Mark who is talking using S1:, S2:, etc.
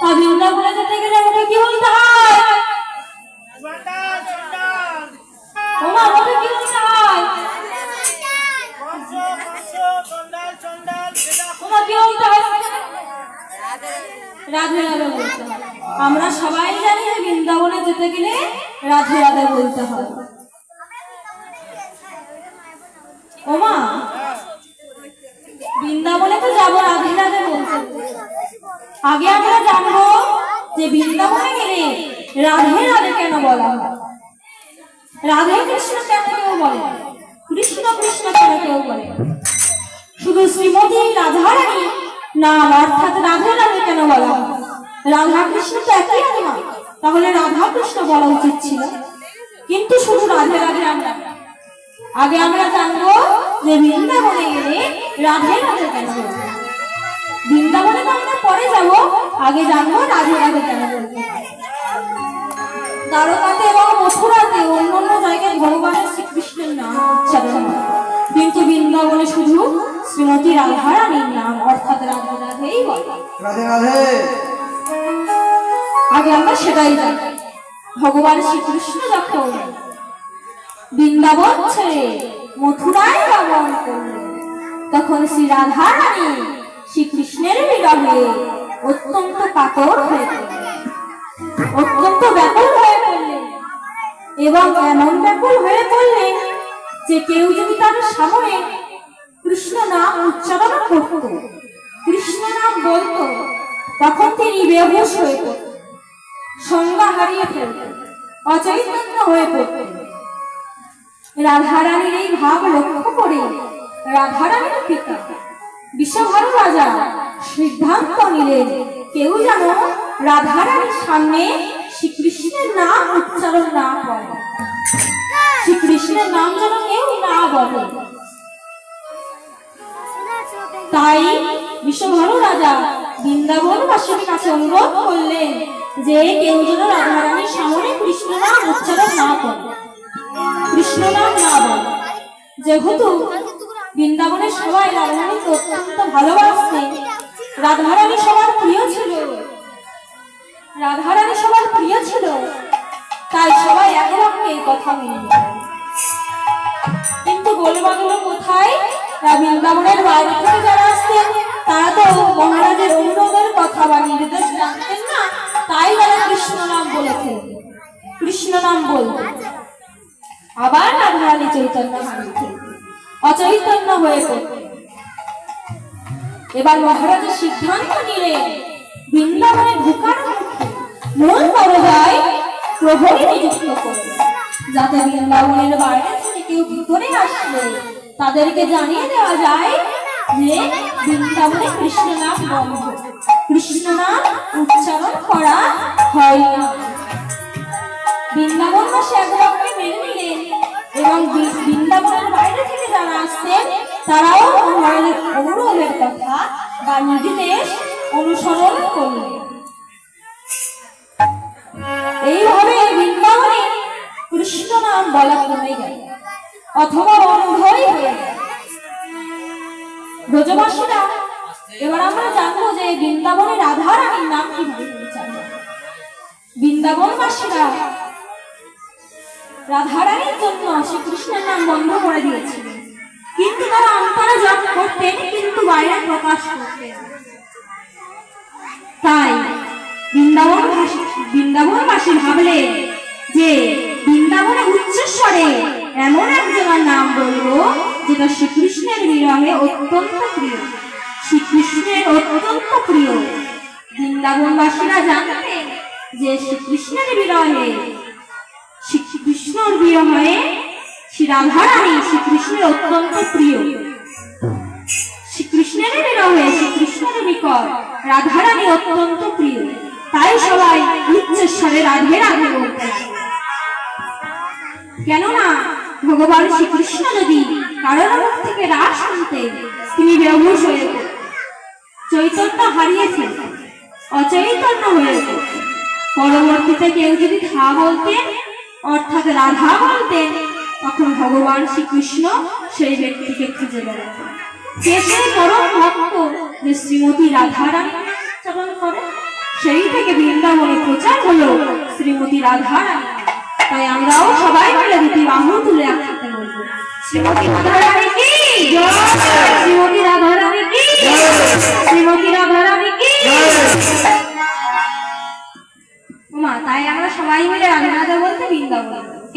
S1: তা বৃন্দাবনে যেতে গেলে আমাকে কি বলতে আমরা সবাই জানি যে বৃন্দাবনে যেতে গেলে রাধে রাধে বলতে হয়। ওমা, বৃন্দাবনে তো যাব রাধে রাধে বলতে। আগে আমরা জানব যে বৃন্দাবনে গেলে রাধে রাধে কেন বলা হয়? রাধে কৃষ্ণ কেন কেউ বলে? কৃষ্ণ কৃষ্ণ কেন কেউ বলে? শুধু শ্রীমতী রাধারানী নাম অর্থাৎ রাধে রাধে কেন বলা হয়? রাধা কৃষ্ণ তো একই আত্মা তাহলে রাধা কৃষ্ণ বলা উচিত ছিল। কিন্তু শুধু রাধে রাধে আমরা আগে আমরা জানব যে বৃন্দাবনে গেলে রাধে রাধে কেন বৃন্দাবনে তো আমরা পরে যাব আগে জানব রাধে রাধে কেন বলব দ্বারকাতে এবং মথুরাতে অন্য অন্য জায়গায় ভগবানের শ্রীকৃষ্ণের নাম উচ্চারণ কিন্তু বৃন্দাবনে শুধু শ্রীমতী রাধারানীর নাম অর্থাৎ রাধা রাধেই বলে আগে আমরা সেটাই জানি। ভগবান শ্রীকৃষ্ণ যখন বৃন্দাবন ছেড়ে মথুরায় গমন করলেন তখন শ্রী রাধা রানী শ্রীকৃষ্ণের বিরহে অত্যন্ত কাতর হয়ে অত্যন্ত ব্যাকুল হয়ে পড়লেন এবং এমন ব্যাকুল হয়ে যে কেউ যদি তার সামনে কৃষ্ণ নাম উচ্চারণ করত, কৃষ্ণ নাম বলতো, তখন তিনি বেহুশ হয়ে পড়তেন সংজ্ঞা হারিয়ে ফেলতেন, অচৈতন্য হয়ে পড়তেন। রাধারানীর এই ভাব লক্ষ্য করে রাধারানীর পিতা, বিশ্বভারু রাজা সিদ্ধান্ত নিলেন, কেউ রাধারানীর সামনে শ্রীকৃষ্ণের নাম উচ্চারণ না করে শ্রীকৃষ্ণের নাম যেন কেউ না বলে। তাই বিশ্বভানু রাজা বৃন্দাবনবাসীর কাছে অনুরোধ করলেন যে কেউ যেন রাধারানীর সামনে কৃষ্ণ নাম উচ্চারণ না করে। কৃষ্ণ নাম না বলে। যেহেতু বৃন্দাবনের সবাই রাধারানীকে অত্যন্ত ভালোবাসতেন, রাধারানী সবার প্রিয় ছিল কথা। কিন্তু গোলবাগুলো কোথায়? বৃন্দাবনের বাইরে থেকে যারা আসতেন, তারা তো মহারাজের অনুরোধের কথা বা নির্দেশ জানতেন না, তাই তারা কৃষ্ণ নাম বলেছেন। কৃষ্ণ নাম বলতেন আবার রাধারানী চৈতন্য অচৈতন্য হয়ে পড়তেন এবার মহারাজের সিদ্ধান্ত নিলেন, বৃন্দাবনে ঢুকার মুখে মূল দরজায় প্রহরী নিযুক্ত করবেন যাতে বৃন্দাবনের বাইরে থেকে কেউ ভিতরে আসলে তাদেরকে জানিয়ে দেওয়া যায় যে বৃন্দাবনে কৃষ্ণনাম বন্ধ। কৃষ্ণনাম উচ্চারণ করা হয় না। বৃন্দাবন মাসে একরকমে মেনে নিলেন এবং বৃন্দাবনের বাইরে থেকে যারা আসতেন তারাও মহারাজের অনুরোধের কথা বা নির্দেশ অনুসরণ করলেন বলা কমে গেল। অথবা বন্ধই হয়ে ব্রজবাসীরা এবার আমরা জানব যে বৃন্দাবনে রাধা রানীর নাম কীভাবে বৃন্দাবনবাসীরা রাধারানীর জন্য শ্রীকৃষ্ণের নাম বন্ধ করে দিয়েছিল। কিন্তু তারা অন্তরে জপ করতেন, কিন্তু বাইরে প্রকাশ করতেন তাই বৃন্দাবন বৃন্দাবনবাসী ভাবলেন যে বৃন্দাবনে উচ্চস্বরে এমন একজনের নাম বলব, যেটা শ্রীকৃষ্ণের বিরহে অত্যন্ত প্রিয়। শ্রীকৃষ্ণের অত্যন্ত প্রিয়। বৃন্দাবনবাসীরা জানতেন যে শ্রীকৃষ্ণের বিরহে, শ্রীকৃষ্ণর বিরহে শ্রী রাধারানী শ্রীকৃষ্ণের অত্যন্ত প্রিয়। শ্রীকৃষ্ণের বিরহে শ্রীকৃষ্ণের নিকট রাধারানী অত্যন্ত প্রিয়। তাই সবাই উচ্চস্বরে রাধে রাধে বলতে। কেননা ভগবান শ্রীকৃষ্ণ যদি কারোর মুখ থেকে রাস শুনতেন তিনি বেহুশ হয়ে। চৈতন্য হারিয়েছেন, অচৈতন্য হয়ে। পরবর্তীতে কেউ যদি ধা বলতেন, অর্থাৎ রাধা বলতেন, তখন ভগবান শ্রীকৃষ্ণ সেই ব্যক্তিকে খুঁজে বেড়াতেন সেই পরম ভক্ত যে শ্রীমতী রাধারানী উচ্চারণ করে সেই থেকে বৃন্দাবনে প্রচার হলো শ্রীমতী রাধা রানী তাই আমরাও সবাই মিলে দুটি বাহু তুলে একসাথে বলব শ্রীমতী রাধা কি? শ্রীমতী